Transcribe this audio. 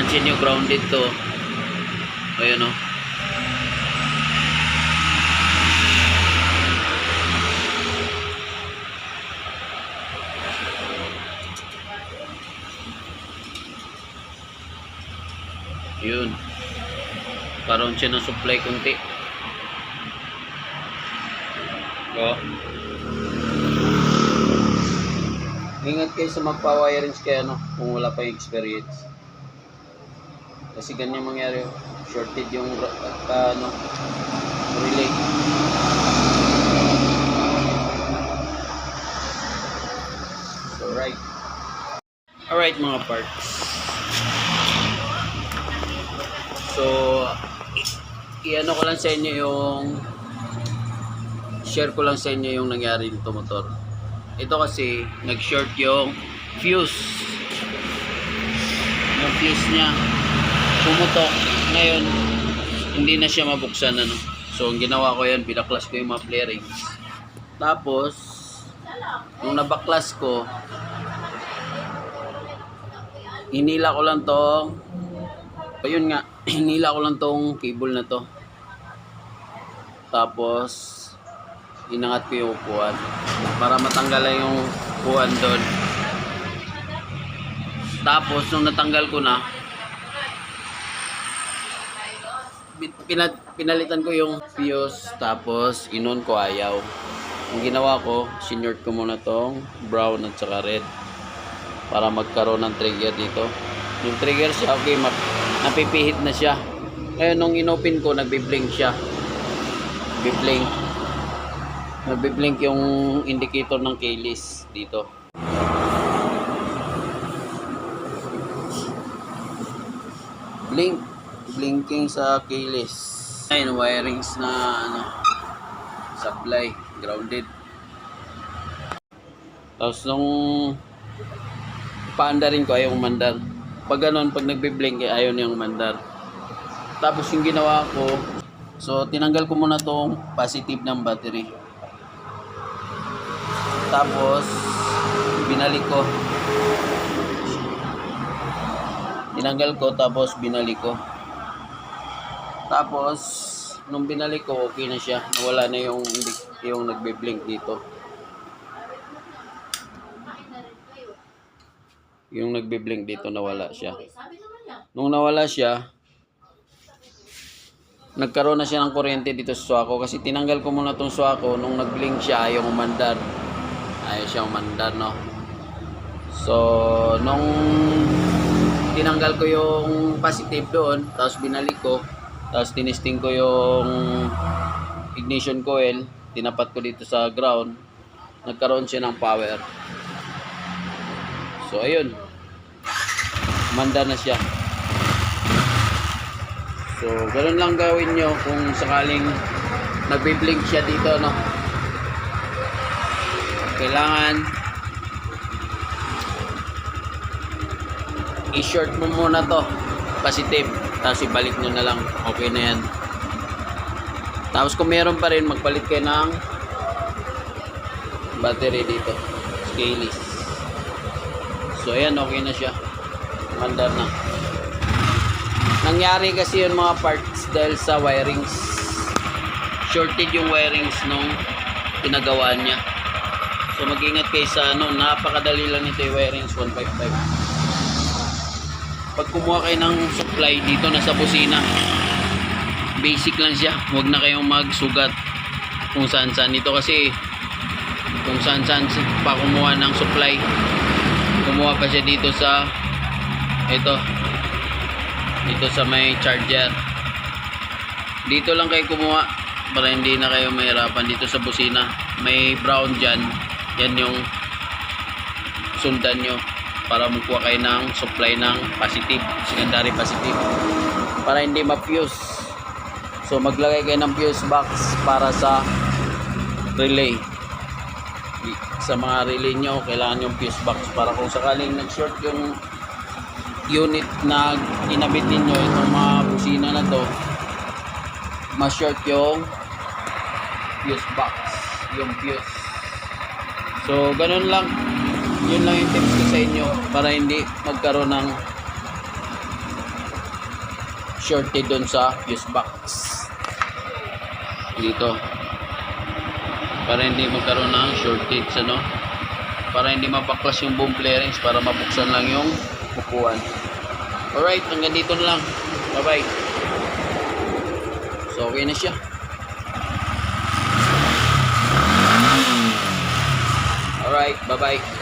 pansin nyo grounded to. Ayun oh. Yun. Karoon siya supply kunti. Oh. Ingat kayo sa magpa-wirings kaya ano, kung wala pa yung experience. Kasi ganyan mangyari, shorted yung ra- uh, ano, relay. So, right. Alright mga parts. So, i-ano ko lang sa inyo yung share ko lang sa inyo yung nangyari dito motor. Ito kasi nag-short yung fuse. Yung fuse niya pumutok. Ngayon hindi na siya mabuksan ano. So ang ginawa ko yan, binaklas ko yung mga flarings. Tapos nung nabaklas ko hinila ko lang tong ayun nga, hinila ko lang tong cable na to. Tapos inangat ko yung upuan para matanggal lang yung upuan doon. Tapos nung natanggal ko na, pinat, pinalitan ko yung fuse tapos inon ko ayaw. Ang ginawa ko, sinort ko muna tong brown at saka red para magkaroon ng trigger dito. Yung trigger siya, okay, map, napipihit na siya. Ngayon, nung inopen ko, nagbi-blink siya. Nagbi-blink. Nagbi-blink yung indicator ng keyless dito. Blink. Blinking sa keyless. Ayun, wirings na ano, supply, grounded. Tapos nung paandarin ko, ayaw umandar. Pag ganun, pag nagbi-blink, eh, ayaw niyang umandar. Tapos yung ginawa ko, so tinanggal ko muna tong positive ng battery. Tapos, binalik ko. Tinanggal ko, tapos binalik ko. Tapos, nung binalik ko, okay na siya. Nawala na yung, yung nagbe-blink dito. Yung nagbe-blink dito, nawala siya. Nung nawala siya, nagkaroon na siya ng kuryente dito sa swako kasi tinanggal ko muna tong swako nung nag-blink siya ayaw umandar ayaw siya umandar no so nung tinanggal ko yung positive doon tapos binalik ko tapos tinisting ko yung ignition coil tinapat ko dito sa ground nagkaroon siya ng power. So ayun. Umandar na siya. So, ganun lang gawin nyo kung sakaling nagbi-blink siya dito, no? Kailangan i-short mo muna to positive tapos ibalik nyo na lang. Okay na yan. Tapos kung meron pa rin magpalit kayo ng battery dito. Scalis. So ayan okay na siya. Mandar na. Nangyari kasi yung mga parts dahil sa wirings. Shorted yung wirings nung pinagawa niya. So mag-ingat kayo sa ano napakadali lang nito yung wirings 155 pag kumuha kayo ng supply dito na sa busina basic lang siya. Huwag na kayong magsugat kung saan saan ito kasi kung saan saan pa kumuha ng supply. Kumuha pa siya dito sa ito dito sa may charger. Dito lang kayo kumuha para hindi na kayo mahirapan dito sa busina. May brown dyan. Yan yung sundan nyo para magkuha kayo ng supply ng positive secondary positive para hindi ma-fuse. So maglagay kayo ng fuse box para sa relay. Sa mga relay nyo kailangan yung fuse box para kung sakaling nag-short yung unit na inabit ninyo itong mga busina na to ma-short yung fuse box yung fuse. So ganun lang yun lang yung tips ko sa inyo para hindi magkaroon ng shorted doon sa fuse box. Dito. Para hindi magkaroon ng shortage ano? Para hindi mapaklas yung boom clearance para mabuksan lang yung upuan. Alright hanggang dito na lang. Bye bye so okay na siya. Alright bye bye